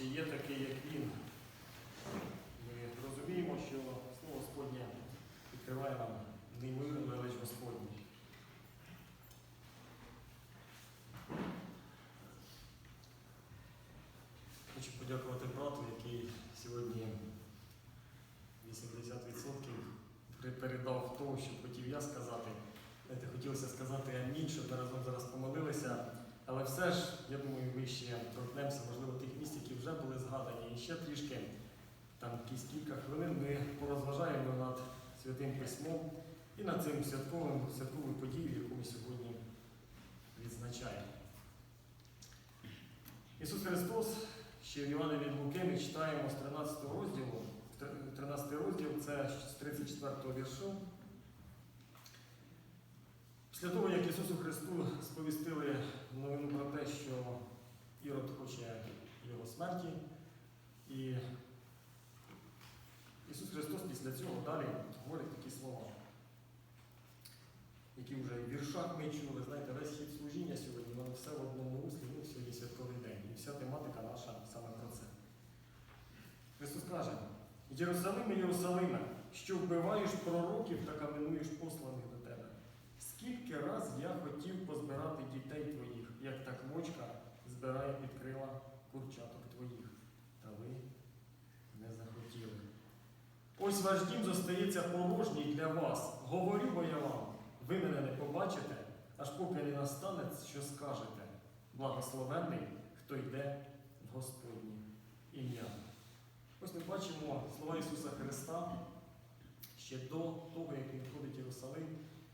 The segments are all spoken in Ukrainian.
чи є такий, як він. Ми розуміємо, що Слово Господнє відкриває нам неймовірну велич Господню. Хочу подякувати брату, який сьогодні 80% при- передав того, що хотів я сказати. Знаєте, хотілося сказати амінь, щоб ми разом зараз помолилися. Але все ж, я думаю, ми ще торкнемося, можливо, тих місць, які вже були згадані. І ще трішки, там якісь кілька хвилин, ми порозважаємо над святим письмом і над цим святковим, святковою подією, яку ми сьогодні відзначаємо. Ісус Христос, ще в Івана від Луки ми читаємо з 13 розділу, 13 розділ це з 34 віршу. Після того, як Ісусу Христу сповістили новину про те, що Ірод хоче його смерті, і Ісус Христос після цього далі говорить такі слова, які вже в віршах ми чули, знаєте, весь хід служіння сьогодні, воно все в одному руслі, ну сьогодні святковий день. І вся тематика наша саме про це. Христос каже, Єрусалиме, Єрусалиме, що вбиваєш пророків та каменуєш посланих до тебе. Скільки раз я хотів позбирати дітей твоїх, як та квочка збирає під крила курчаток твоїх, та ви не захотіли. Ось ваш дім зостається порожній для вас. Говорю бо я вам, ви мене не побачите, аж поки не настане, що скажете. Благословенний, хто йде в Господнє ім'я. Ось ми бачимо слова Ісуса Христа ще до того, як Він входить Єрусалим.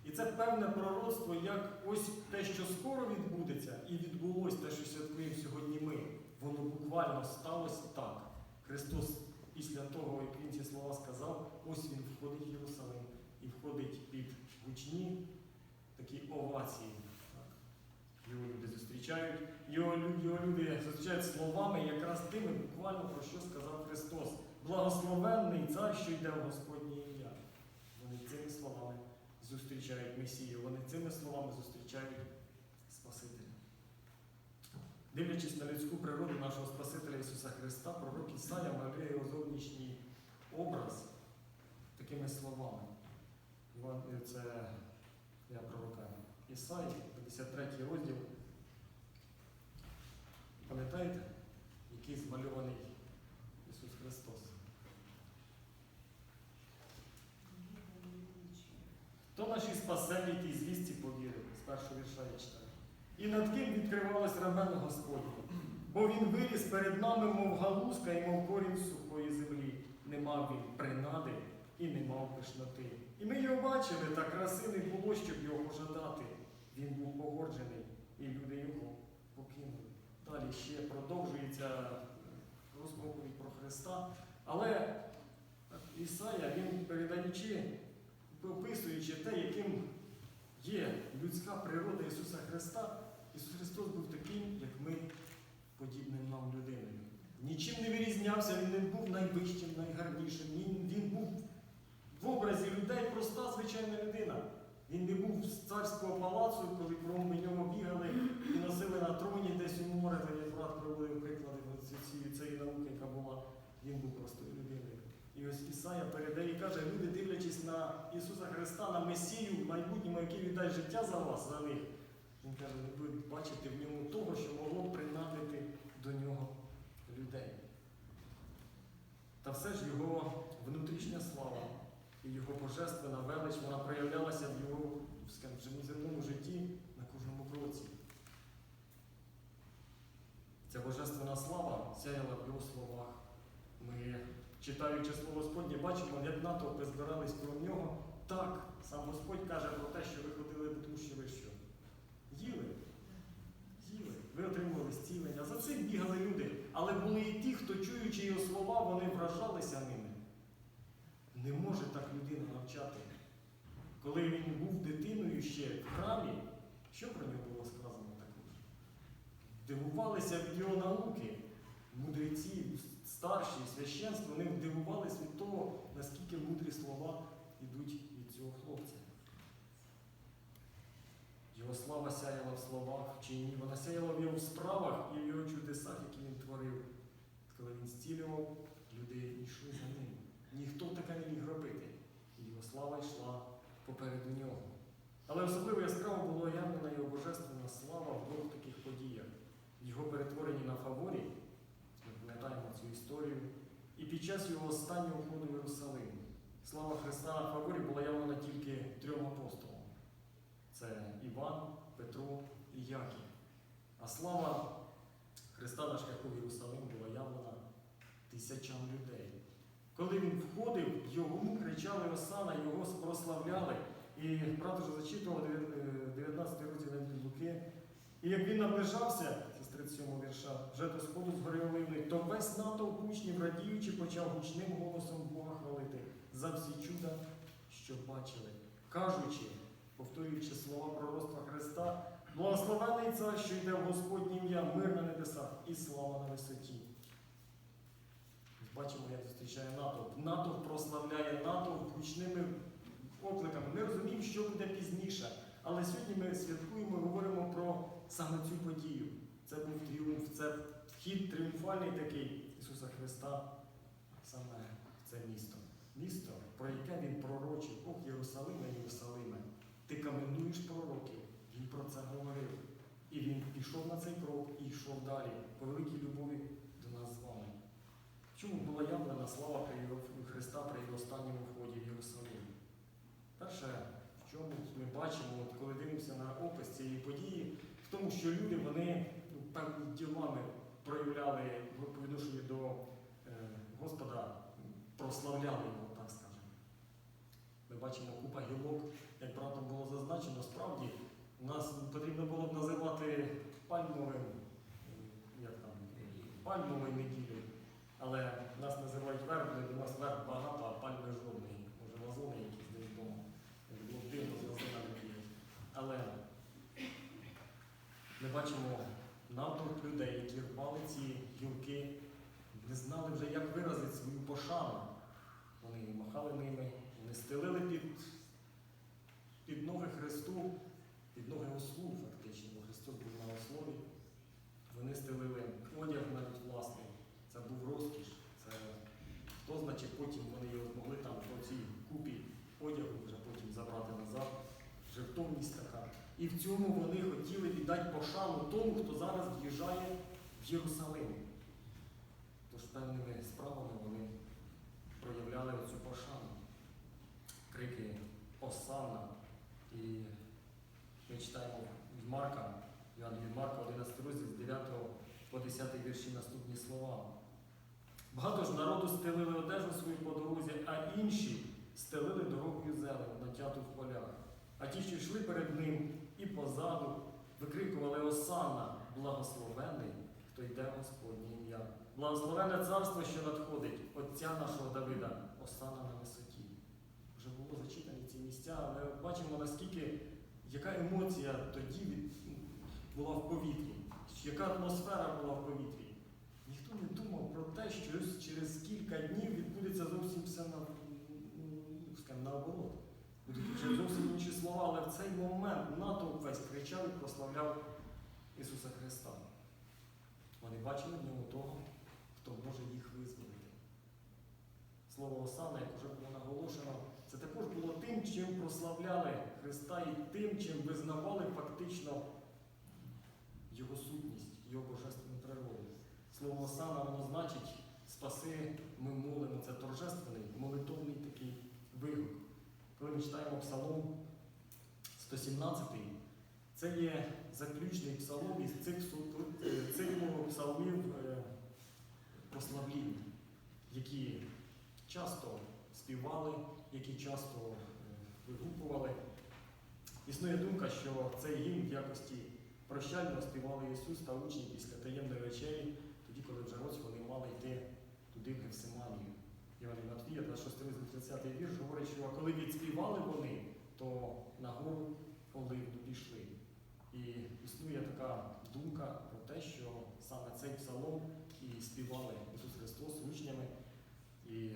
І це певне пророцтво, як ось те, що скоро відбудеться, і відбулось те, що святкуємо сьогодні ми. Воно буквально сталося так. Христос після того, як Він ці слова сказав, ось Він входить в Єрусалим і входить під гучні такі овації. Його люди зустрічають, його, його люди зустрічають словами, якраз тими буквально про що сказав Христос. Благословенний цар, що йде в Господнє ім'я. Вони цими словами зустрічають Месію, вони цими словами зустрічають. Дивлячись на людську природу нашого Спасителя Ісуса Христа, пророк Ісая малює його зовнішній образ такими словами. Це я пророка Ісаї, 53 розділ. Пам'ятаєте, який змальований Ісус Христос? Хто нашій спасенній тій звісті повірив, з першого вірша я читаю. І над ким відкривалось рамено Господнє. Бо він виріс перед нами, мов галузка, і мов корінь сухої землі. Не мав він принади і не мав пишноти. І ми його бачили, та краси не було, щоб його пожадати. Він був погоджений, і люди його покинули. Далі ще продовжується розповідь про Христа. Але Ісая, він передаючи описуючи те, яким є людська природа Ісуса Христа, Христос був таким, як ми, подібним нам людиною. Нічим не вирізнявся, Він не був найвищим, найгарнішим. Він, був в образі людей проста, звичайна людина. Він не був з царського палацу, коли кругом нього бігали і носили на троні десь у море, та як брат проводив приклади цієї науки, яка була. Він був простою людиною. І ось Ісая передає і каже, люди, дивлячись на Ісуса Христа, на Месію, в майбутньому, який віддасть життя за вас, за них. Він каже, ви будете бачити в ньому того, що могло принадити до нього людей. Та все ж його внутрішня слава і його божественна велич, вона проявлялася в його скажімо, земному житті на кожному кроці. Ця божественна слава сяяла в його словах. Ми, читаючи слово Господнє, бачимо, як натовпи збирались про нього. Так, сам Господь каже про те, що ви ходили до тому, що ви що? Їли. Їли. Ви отримували зцілення. За цим бігали люди. Але були і ті, хто, чуючи його слова, вони вражалися ними. Не може так людина навчати. Коли він був дитиною ще в храмі, що про нього було сказано також? Дивувалися від його науки. Мудреці, старші, священство, вони дивувалися від того, наскільки мудрі слова йдуть від цього хлопця. Його слава сяяла в словах, в чині, вона сяяла в його справах і в його чудесах, які він творив. Коли він зцілював, люди йшли за ним. Ніхто таке не міг робити. І його слава йшла попереду нього. Але особливо яскраво було явлена його божественна слава в двох таких подіях. Його перетворенні на фаворі, ми пам'ятаємо цю історію, і під час його останнього ходу в Єрусалим. Слава Христа на фаворі була явлена тільки трьом апостолам. Петро і Яків. А слава Христа на шляху Єрусалим була явлена тисячам людей. Коли він входив, йому кричали Осана, його прославляли. І брат вже зачитував е, 19 розділ від Луки. І як він наближався, з 37 вірша, вже до сходу з гори Оливни, то весь натовп учнів, радіючи, почав гучним голосом Бога хвалити за всі чуда, що бачили, кажучи, повторюючи слова пророцтва Христа, благословений цар, що йде в Господнє ім'я, мир на небесах і слава на висоті. Бачимо, як зустрічає натовп. Натовп прославляє натовп гучними окликами. Ми розуміємо, що буде пізніше. Але сьогодні ми святкуємо, і говоримо про саме цю подію. Це був тріумф, це вхід тріумфальний такий Ісуса Христа саме в це місто. Місто, про яке він пророчив, ох, Єрусалиме, Єрусалиме, ти каменуєш пророків. Він про це говорив. І він пішов на цей крок і йшов далі, по великій любові до нас з вами. Чому була явлена слава Христа при його останньому вході в Єрусалим? Перше, в чому ми бачимо, коли дивимося на опис цієї події, в тому, що люди вони ну, певні ділами проявляли по відношенню до е, Господа, прославляли його. Ми бачимо купа гілок, як братом було зазначено, справді нас потрібно було б називати пальмовим, як там, пальмовою неділею. Але нас називають вербною, у нас верб багато, а пальми жодної. Може вазони якісь десь вдома. Було дивно з вазонами бігати. Але ми бачимо натовп людей, які рвали ці гілки, не знали вже, як виразити свою пошану. Вони махали ними, вони стелили під, під ноги Христу, під ноги ослу, фактично, бо Христос був на ослові. Вони стелили одяг навіть власний. Це був розкіш. Це хто значить потім вони його змогли там по цій купі одягу вже потім забрати назад. Жертовність така. І в цьому вони хотіли віддати пошану тому, хто зараз в'їжджає в Єрусалим. Тож певними справами вони проявляли оцю пошану. Крики Осанна. І ми читаємо від Марка, Йоанн від Марка, 11 розділ з 9 по 10 вірші наступні слова. Багато ж народу стелили одежу свою по дорозі, а інші стелили дорогою зелень, натяту в полях. А ті, що йшли перед ним і позаду, викрикували Осанна, благословений, хто йде Господнє ім'я. Благословенне царство, що надходить, Отця нашого Давида, Осанна на висоті. Вже було зачитані ці місця, але бачимо, наскільки яка емоція тоді була в повітрі, яка атмосфера була в повітрі. Ніхто не думав про те, що через кілька днів відбудеться зовсім все на, ну, скажімо, наоборот. Будуть вже зовсім інші слова, але в цей момент натовп весь кричав і прославляв Ісуса Христа. Вони бачили в ньому того, хто може їх визволити. Слово Осана, як вже було наголошено, це також було тим, чим прославляли Христа і тим, чим визнавали фактично Його сутність, Його божественну природу. Слово Осана, воно значить спаси, ми молимо. Це торжественний, молитовний такий вигук. Коли ми читаємо Псалом 117, це є заключний псалом із цих циклу псалмів е, прославління, які часто співали, які часто е, вигукували. Існує думка, що цей гімн в якості прощального співали Ісус та учні після таємної вечері, тоді, коли вже ось вони мали йти туди в Гефсиманію. Івана Матвія, 26 розділ 30 вірш, говорить, що коли відспівали вони, то на гору Оливну пішли. І існує така думка про те, що саме цей псалом і співали Ісус Христос учнями і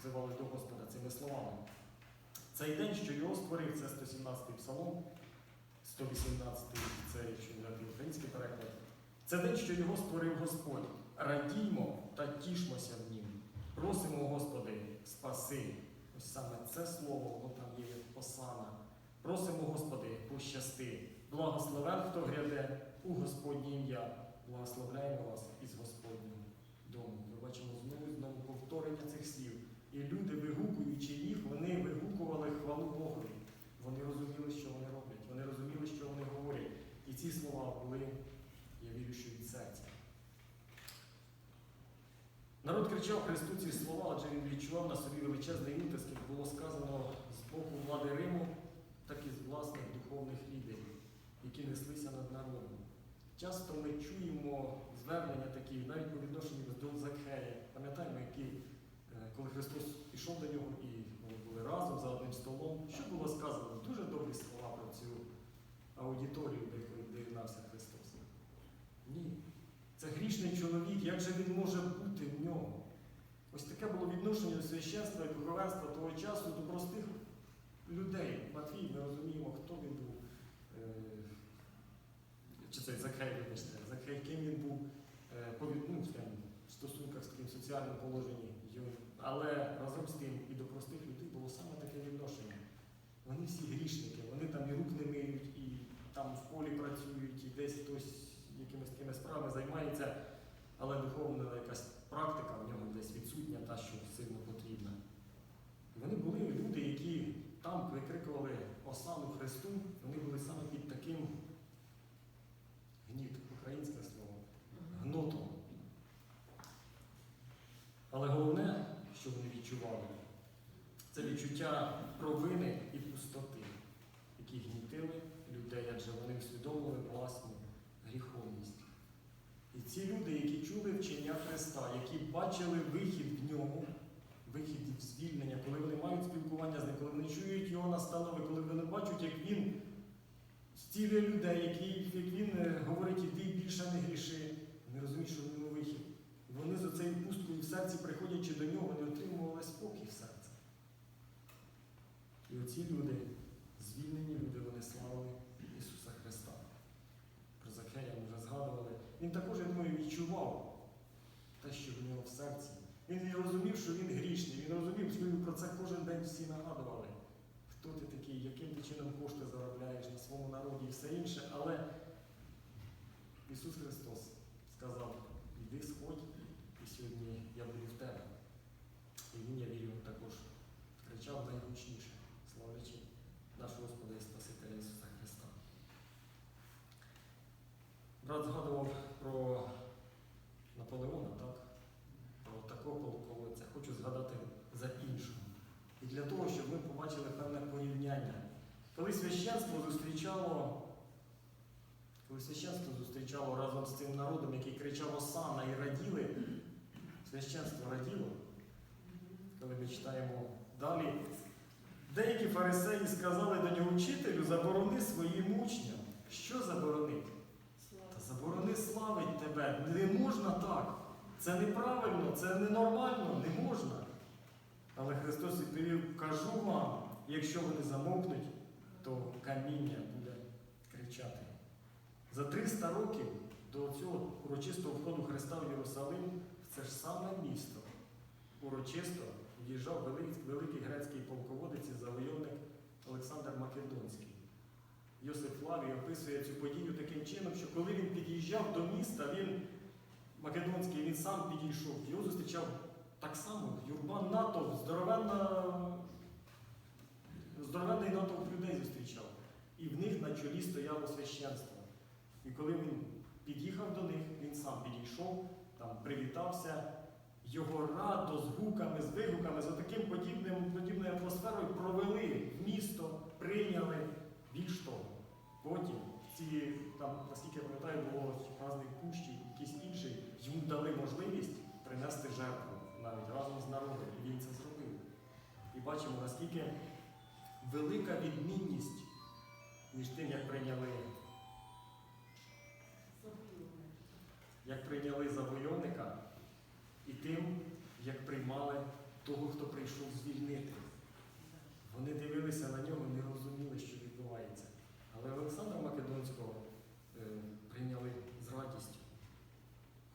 взивали до Господа цими словами. Цей день, що його створив, це 117-й псалом, 118-й, це якщо взяти український переклад. Це день, що його створив Господь. Радіймо та тішмося в нім. Просимо, Господи, спаси. Ось саме це слово, воно там є як посана. Просимо, Господи, пощасти. Благословен, хто гряде у Господнє ім'я. Благословляємо вас із Господнього дому. Ми бачимо знову знову повторення цих слів. І люди, вигукуючи їх, вони вигукували хвалу Богові. Вони розуміли, що вони роблять, вони розуміли, що вони говорять. І ці слова були, я вірю, що від серця. Народ кричав Христу ці слова, адже він відчував на собі величезний утиск, як було сказано з боку влади Риму, так і з власних духовних лідерів, які неслися над народом. Часто ми чуємо звернення такі, навіть по відношенню до Закхея. Пам'ятаємо, коли Пішов до нього і вони були разом за одним столом, що було сказано? Дуже добрі слова про цю аудиторію, де єднався Христос. Ні. Це грішний чоловік, як же він може бути в ньому? Ось таке було відношення до священства і духовенства того часу до простих людей. Матвій, ми розуміємо, хто він був. Е, Чи цей Закхей, вибачте, Закхей, ким він був е, ну, в стосунках з таким соціальним положенням. Але разом з тим і до простих людей було саме таке відношення. Вони всі грішники, вони там і рук не миють, і там в полі працюють, і десь хтось якимись такими справами займається, але духовна якась практика в нього десь відсутня, та, що сильно потрібна. І вони були люди, які там викрикували осану Христу, вони були саме під таким гніт, українське слово, гнотом. Але головне, що вони відчували, це відчуття провини і пустоти, які гнітили людей, адже вони усвідомили власну гріховність. І ці люди, які чули вчення Христа, які бачили вихід в ньому, вихід в звільнення, коли вони мають спілкування з ним, коли вони чують його настанови, коли вони бачать, як він зцілює людей, які, як він е, говорить, іди більше не гріши, вони розуміють, що в ньому вихід. Вони з цією пусткою в серці, приходячи до нього, вони отримували спокій в серці. І оці люди, звільнені люди, вони славили Ісуса Христа. Про Закхея ми вже згадували. Він також, я думаю, відчував те, що в нього в серці. Він розумів, що він грішний. Він розумів, що йому про це кожен день всі нагадували. Хто ти такий, яким ти чином кошти заробляєш на своєму народі і все інше. Але Ісус Христос сказав, іди сходь, і сьогодні я буду в тебе. І він, я вірю, також кричав найгучніше, славлячи нашого Господа і Спасителя Ісуса Христа. Брат згадував про Наполеона, так? Про такого полководця. Хочу згадати за іншого. І для того, щоб ми побачили певне порівняння. Коли священство зустрічало, коли священство зустрічало разом з цим народом, який кричав Осана і раділи, священство раділо, коли ми читаємо далі, деякі фарисеї сказали до нього вчителю, заборони своїм учням. Що заборонити? Та заборони славить тебе. Не можна так. Це неправильно, це ненормально, не можна. Але Христос відповів, кажу вам, якщо вони замовкнуть, то каміння буде кричати. За 300 років до цього урочистого входу Христа в Єрусалим, в це ж саме місто урочисто в'їжджав великий грецький полководець і завойовник Олександр Македонський. Йосиф Флавій описує цю подію таким чином, що коли він під'їжджав до міста, він Македонський, він сам підійшов, його зустрічав так само, юрба натовп, здоровенний натовп людей зустрічав. І в них на чолі стояло священство. І коли він під'їхав до них, він сам підійшов, там привітався, його радо з гуками, з вигуками, з отаким подібним, подібною атмосферою провели в місто, прийняли. Більш того, потім ці, там, наскільки я пам'ятаю, було разний пущі, якийсь інший, йому дали можливість принести жертву навіть разом з народом, і він це зробив. І бачимо, наскільки велика відмінність між тим, як прийняли, як прийняли завойовника, і тим, як приймали того, хто прийшов звільнити. Вони дивилися на нього і не розуміли, що відбувається. Але Олександра Македонського е, прийняли з радістю.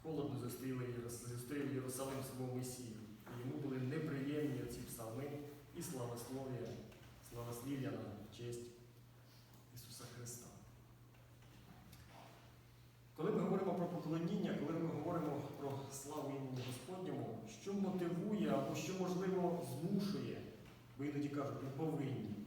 Холодно зустріли зустрів Єрусалим свого Месію. І йому були неприємні ці псалми і славослов'я, славослів'я на честь Ісуса Христа. Коли ми говоримо про поклоніння, коли ми говоримо про славу імені Господньому, що мотивує або що, можливо, змушує, бо іноді кажуть, ми повинні.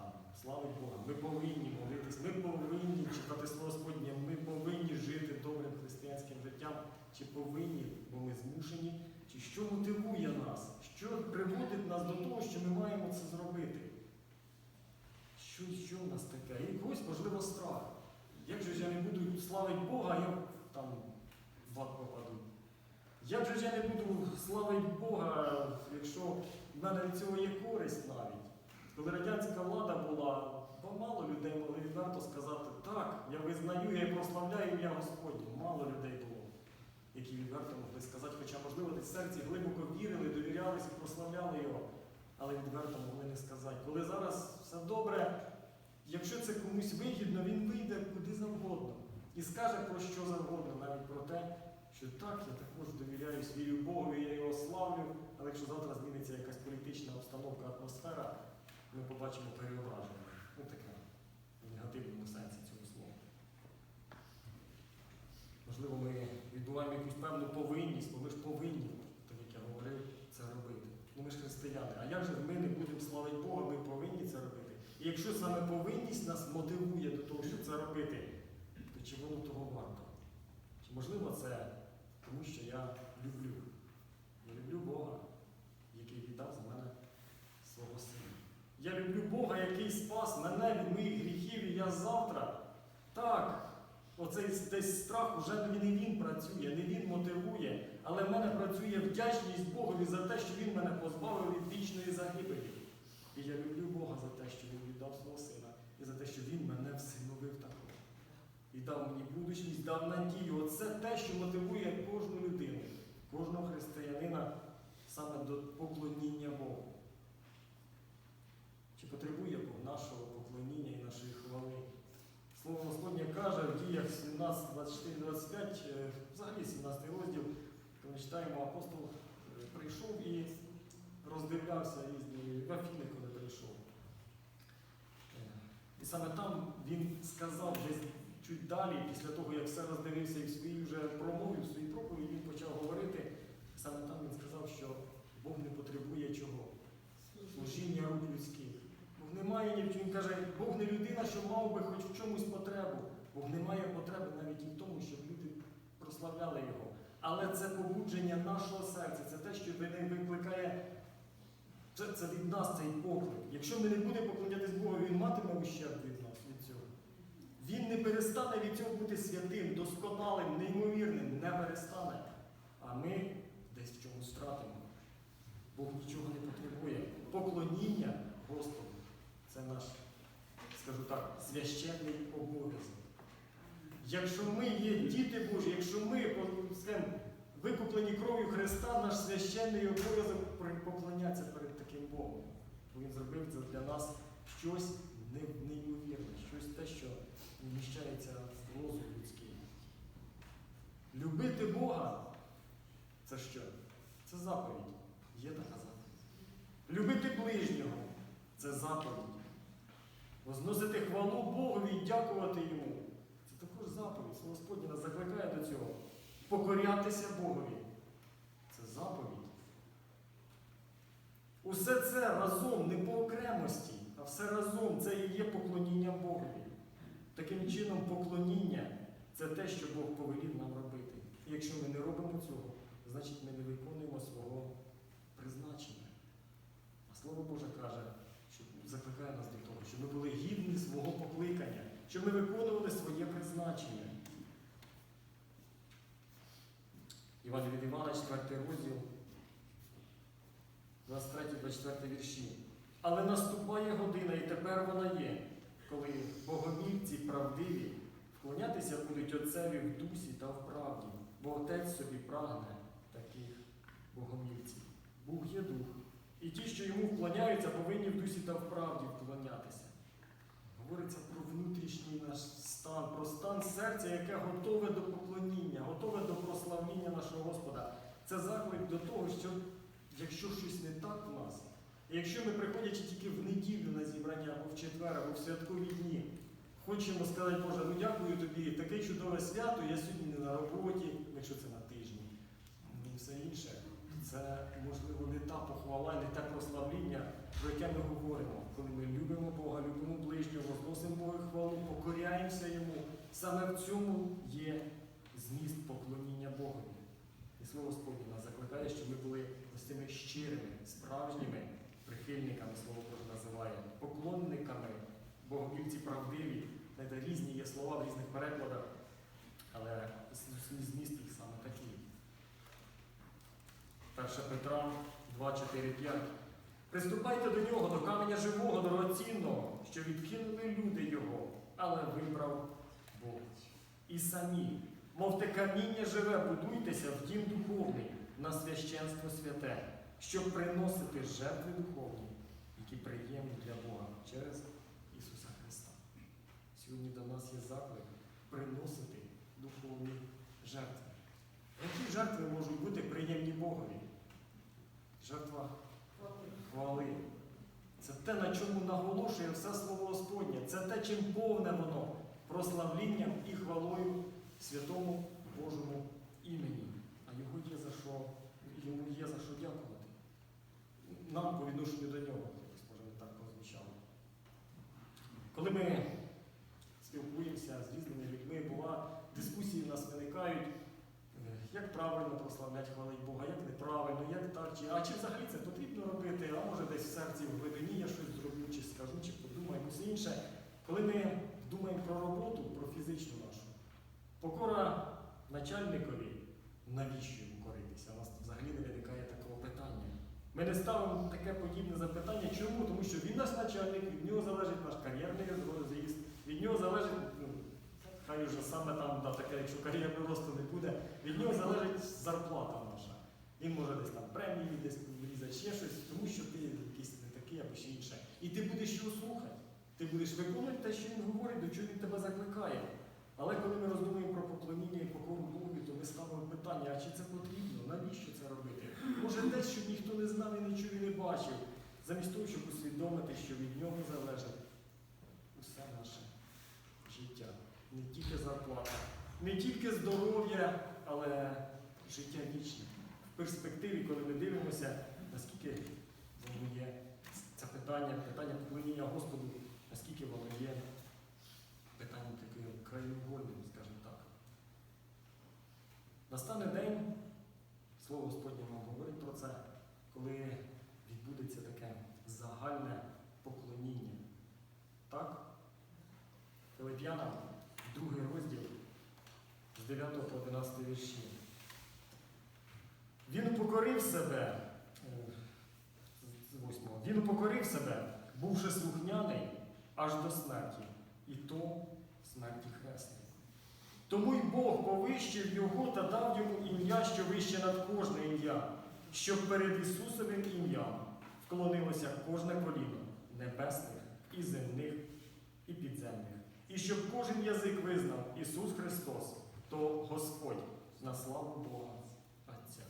Так, славить Бога, ми повинні молитись, ми повинні читати Слово Господнє, ми повинні жити добрим християнським життям, чи повинні, бо ми змушені, чи що мотивує нас, що приводить нас до того, що ми маємо це зробити. Що, що в нас таке? І когось, можливо, страх. Як же ж я не буду славити Бога, я там в ад попаду? Як же ж я не буду славити Бога, якщо в мене від цього є користь навіть? Коли радянська влада була, то мало людей могли відверто сказати, так, я визнаю, я прославляю ім'я Господнє. Мало людей було, які відверто могли сказати, хоча, можливо, десь в серці глибоко вірили, довірялися і прославляли його, але відверто могли не сказати. Коли зараз все добре, якщо це комусь вигідно, він вийде куди завгодно і скаже про що завгодно, навіть про те, що так, я також довіряюсь, вірю Богу, я його славлю, але якщо завтра зміниться якась політична обстановка, атмосфера, ми побачимо переображення. Ну таке в негативному сенсі цього слова. Можливо, ми відбуваємо якусь певну повинність, бо ми ж повинні, так як я говорив, це робити. Ну ми ж християни. А як же ми не будемо славити Бога, ми повинні це робити? І якщо саме повинність нас мотивує до того, щоб це робити, то чи воно того варто? Чи можливо це тому, що я люблю? Я люблю Бога, який віддав за мене свого сина. Я люблю Бога, який спас мене від моїх гріхів, і я завтра. Так, оцей десь страх уже не він працює, не він мотивує, але в мене працює вдячність Богові за те, що Він мене позбавив від вічної загибелі. І я люблю Бога за те, що Він віддав свого сина, і за те, що Він мене всиновив також. І дав мені будучність, дав надію. Оце те, що мотивує кожну людину, кожного християнина саме до поклоніння Богу. Потребує нашого поклоніння і нашої хвали? Слово Господнє каже в діях 17, 24, 25, е, взагалі 17 розділ, коли читаємо, апостол е, прийшов і роздивлявся різні в Афіни, коли прийшов. Е, І саме там він сказав десь чуть далі, після того, як все роздивився і в своїй вже промові, в своїй проповіді, він почав говорити. Саме там він сказав, що Бог не потребує чого? Служіння рук людських. Бог не має ні в чому. Він каже, Бог не людина, що мав би хоч в чомусь потребу. Бог не має потреби навіть і в тому, щоб люди прославляли його. Але це побудження нашого серця, це те, що не викликає. Це, це від нас цей поклик. Якщо ми не будемо поклонятись Богу, він матиме ущерб від нас від цього. Він не перестане від цього бути святим, досконалим, неймовірним, не перестане. А ми десь в чомусь втратимо. Бог нічого не потребує. Поклоніння Господу це наш, скажу так, священний обов'язок. Якщо ми є діти Божі, якщо ми скажімо, викуплені кров'ю Христа, наш священний обов'язок поклонятися перед таким Богом. Бо Він зробив це для нас щось неймовірне, щось те, що вміщається в розум людський. Любити Бога це що? Це заповідь. Є така заповідь. Любити ближнього це заповідь. Возносити хвалу Богові і дякувати Йому. Це також заповідь. Слово нас закликає до цього. Покорятися Богові. Це заповідь. Усе це разом, не по окремості, а все разом це і є поклоніння Богові. Таким чином, поклоніння це те, що Бог повелів нам робити. І якщо ми не робимо цього, значить ми не виконуємо свого призначення. А Слово Боже каже, що закликає нас до того, ми були гідні свого покликання, щоб ми виконували своє призначення. Іван від Івана, 4 розділ, 23-24 вірші. Але наступає година, і тепер вона є, коли богомільці правдиві вклонятися будуть Отцеві в дусі та в правді, бо Отець собі прагне таких богомільців. Бог є дух. І ті, що йому вклоняються, повинні в дусі та в правді вклонятися. Говориться про внутрішній наш стан, про стан серця, яке готове до поклоніння, готове до прославління нашого Господа. Це заклик до того, що якщо щось не так у нас, і якщо ми приходячи тільки в неділю на зібрання, або в четвер, або в святкові дні, хочемо сказати, Боже, ну дякую тобі, таке чудове свято, я сьогодні не на роботі, якщо це на тижні, і все інше. Це, можливо, не та похвала, не те прославління, про яке ми говоримо, коли ми любимо Бога, любимо ближнього, возносимо Богу хвалу, покоряємося Йому. Саме в цьому є зміст поклоніння Богові. І слово Господнє нас закликає, щоб ми були ось цими щирими, справжніми прихильниками, слово Боже називає, поклонниками, боговільці правдиві. Знаєте, різні є слова в різних перекладах, але зміст їх саме такий. 1 Петра 2, 4, 5. Приступайте до нього, до каменя живого, дорогоцінного, що відкинули люди його, але вибрав Бог. І самі, мов те каміння живе, будуйтеся в дім духовний на священство святе, щоб приносити жертви духовні, які приємні для Бога через Ісуса Христа. Сьогодні до нас є заклик приносити духовні жертви. Які жертви можуть бути приємні Богові? Жертва хвали. Це те, на чому наголошує все слово Господнє. Це те, чим повне воно прославлінням і хвалою святому Божому імені. А його є за що, йому є за що дякувати. Нам по відношенню до нього, може не так прозвучало. Коли ми спілкуємося з різними людьми, бува, дискусії в нас виникають. Як правильно прославлять, хвалить Бога, як неправильно, як так, чи а чи взагалі це потрібно робити, а може десь в серці в глибині я щось зроблю, чи скажу, чи подумаю, якось інше. Коли ми думаємо про роботу, про фізичну нашу, покора начальникові, навіщо йому коритися? У нас взагалі не виникає такого питання. Ми не ставимо таке подібне запитання. Чому? Тому що він наш начальник, від нього залежить наш кар'єрний розріст, від нього залежить, хай уже саме там, да, таке, якщо кар'єрного росту не буде, від нього залежить зарплата наша. Він може десь там премії десь врізати, ще щось, тому що ти якийсь не такий або ще інше. І ти будеш його слухати. Ти будеш виконувати те, що він говорить, до чого він тебе закликає. Але коли ми роздумуємо про поклоніння і покору Богові, то ми ставимо питання, а чи це потрібно? Навіщо це робити? Може десь, щоб ніхто не знав і чув і не бачив, замість того, щоб усвідомити, що від нього залежить усе наше життя. Не тільки зарплата, не тільки здоров'я, але життя вічне. В перспективі, коли ми дивимося, наскільки воно є це питання, питання поклоніння Господу, наскільки воно є питанням таким краєугольним, скажімо так. Настане день, слово Господнє нам говорить про це, коли відбудеться таке загальне поклоніння. Так? Филип'янам, другий розділ з 9 по 11 вірші. Він упокорив себе, е, з 8. Він упокорив себе, бувши слухняний аж до смерті, і то смерті хресної. Тому й Бог повищив його та дав йому ім'я, що вище над кожне ім'я, щоб перед Ісусовим ім'ям вклонилося кожне коліно небесних і земних, і підземних. І щоб кожен язик визнав Ісус Христос, то Господь на славу Бога Отця.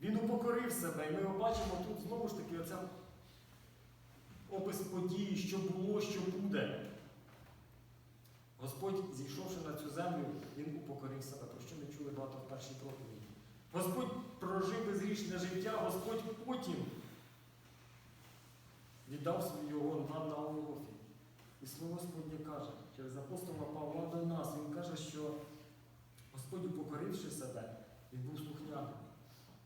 Він упокорив себе, і ми побачимо тут знову ж таки оця опис події, що було, що буде. Господь, зійшовши на цю землю, Він упокорив себе, про що ми чули багато в першій проповіді. Господь прожив безгрішне життя, Господь потім віддав свого нам на Голгофі. І слово Господнє каже, через апостола Павла до нас, він каже, що Господь, упокоривши себе, він був слухняним.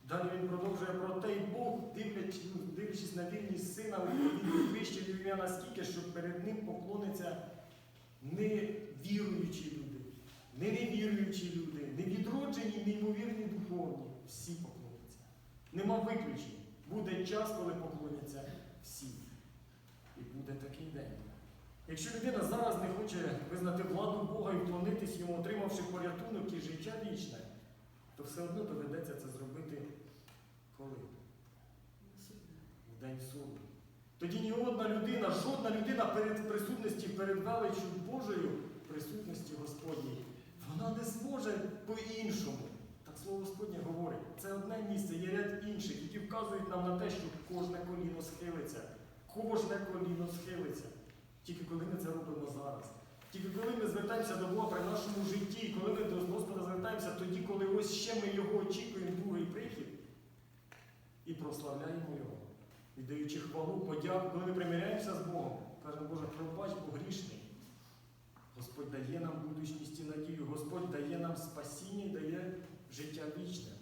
Далі він продовжує про те, і Бог, дивлячись, ну, на вірність сина, підвищив ім'я наскільки, що перед ним поклоняться не віруючі люди, не невіруючі люди, не відроджені, неймовірні духовні. Всі поклоняться. Нема виключень. Буде час, коли поклоняться всі. І буде такий день. Якщо людина зараз не хоче визнати владу Бога і вклонитись йому, отримавши порятунок і життя вічне, то все одно доведеться це зробити коли? В день суду. Тоді ні одна людина, жодна людина перед присутності, перед величчю Божою присутності Господній, вона не зможе по-іншому. Так слово Господнє говорить. Це одне місце, є ряд інших, які вказують нам на те, що кожне коліно схилиться. Кожне коліно схилиться. Тільки коли ми це робимо зараз. Тільки коли ми звертаємося до Бога при нашому житті, коли ми до Господа звертаємося тоді, коли ось ще ми його очікуємо, другий прихід, і прославляємо Його, віддаючи хвалу, подяку, коли ми примиряємося з Богом, кажемо, Боже, пробач, бо грішний. Господь дає нам будучність і надію, Господь дає нам спасіння і дає життя вічне.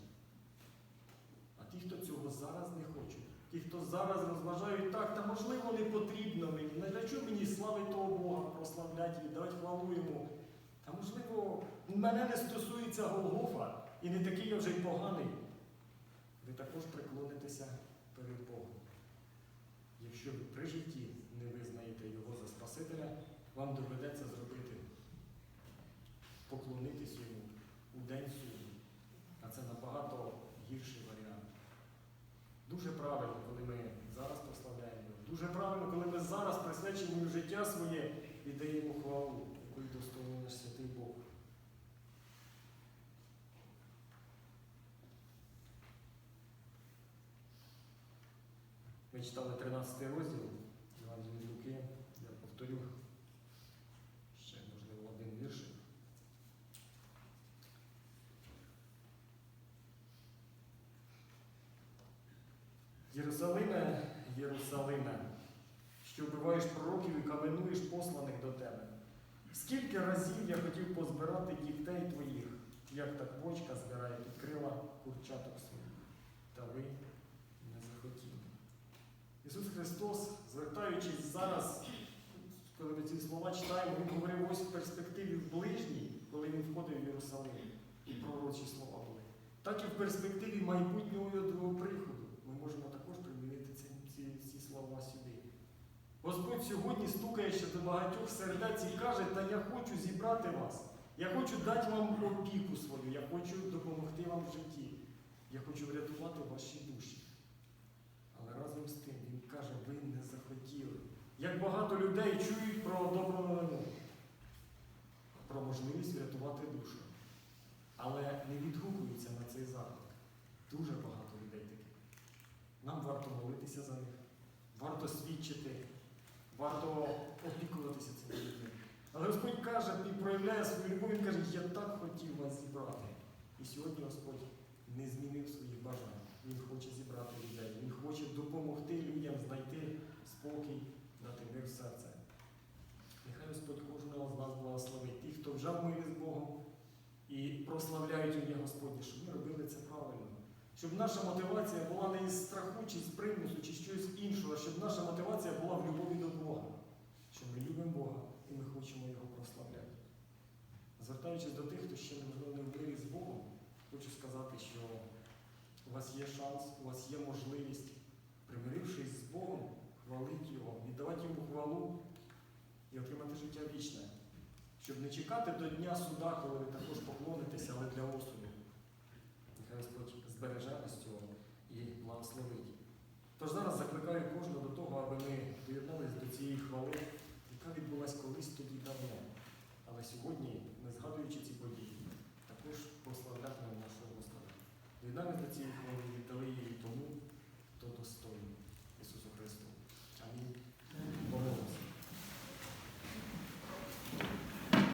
А ті, хто цього зараз не хочуть, ті, хто зараз розважають так, та можливо не потрібно мені, для чого мені слави того Бога прославляти і давати хвалу йому. Та можливо, мене не стосується Голгофа і не такий я вже й поганий. Ви також приклонитеся перед Богом. Якщо ви при житті не визнаєте Його за Спасителя, вам доведеться зробити, поклонитись йому у день суду. А це набагато варіант. Дуже правильно, коли ми зараз прославляємо його. Дуже правильно, коли ми зараз присвячуємо життя своє і даємо хвалу, якою достойний наш святий Бог. Ми читали 13 розділ Євангелії Луки. Я повторю ще, можливо, один віршик. Єрусалиме, Єрусалиме, що вбиваєш пророків і каменуєш посланих до тебе. Скільки разів я хотів позбирати дітей твоїх, як та квочка збирає під крила курчаток своїх, та ви не захотіли. Ісус Христос, звертаючись зараз, коли ми ці слова читаємо, Він говорив ось в перспективі в ближній, коли він входив в Єрусалим, і пророчі слова були. Так і в перспективі майбутнього його приходу ми можемо також примінити ці, ці, ці слова сюди. Господь сьогодні стукає ще до багатьох сердець і каже, та я хочу зібрати вас. Я хочу дати вам опіку свою, я хочу допомогти вам в житті. Я хочу врятувати ваші душі. Але разом з тим він каже, ви не захотіли. Як багато людей чують про добру новину, про можливість врятувати душу. Але не відгукуються на цей заклик. Дуже багато людей таких. Нам варто молитися за них, варто свідчити, варто опікуватися цими людьми. Але Господь каже і проявляє свою любов, Він каже, я так хотів вас зібрати. І сьогодні Господь не змінив своїх бажань. Він хоче зібрати людей, Він хоче допомогти людям знайти спокій, дати мир в серце. Нехай Господь кожного з нас благословить. Ті, хто вже в мирі з Богом і прославляють ім'я Господнє, щоб ми робили це правильно. Щоб наша мотивація була не із страху, чи з примусу, чи чогось іншого, щоб наша мотивація була в любові до Бога. Що ми любимо Бога і ми хочемо Його прославляти. Звертаючись до тих, хто ще не в з Богом, хочу сказати, що у вас є шанс, у вас є можливість, примирившись з Богом, хвалити Його, віддавати йому хвалу і отримати життя вічне. Щоб не чекати до Дня суда, коли ви також поклонитеся, але для осуду. Нехай Господь збереже цього і благословить. Тож зараз закликаю кожного до того, аби ми доєдналися до цієї хвали, яка відбулась колись тоді давно. Але сьогодні, не згадуючи ці події, також прославлятимемо нашого Господа. Доєдналися до цієї хвали віддали її тому, хто достойний.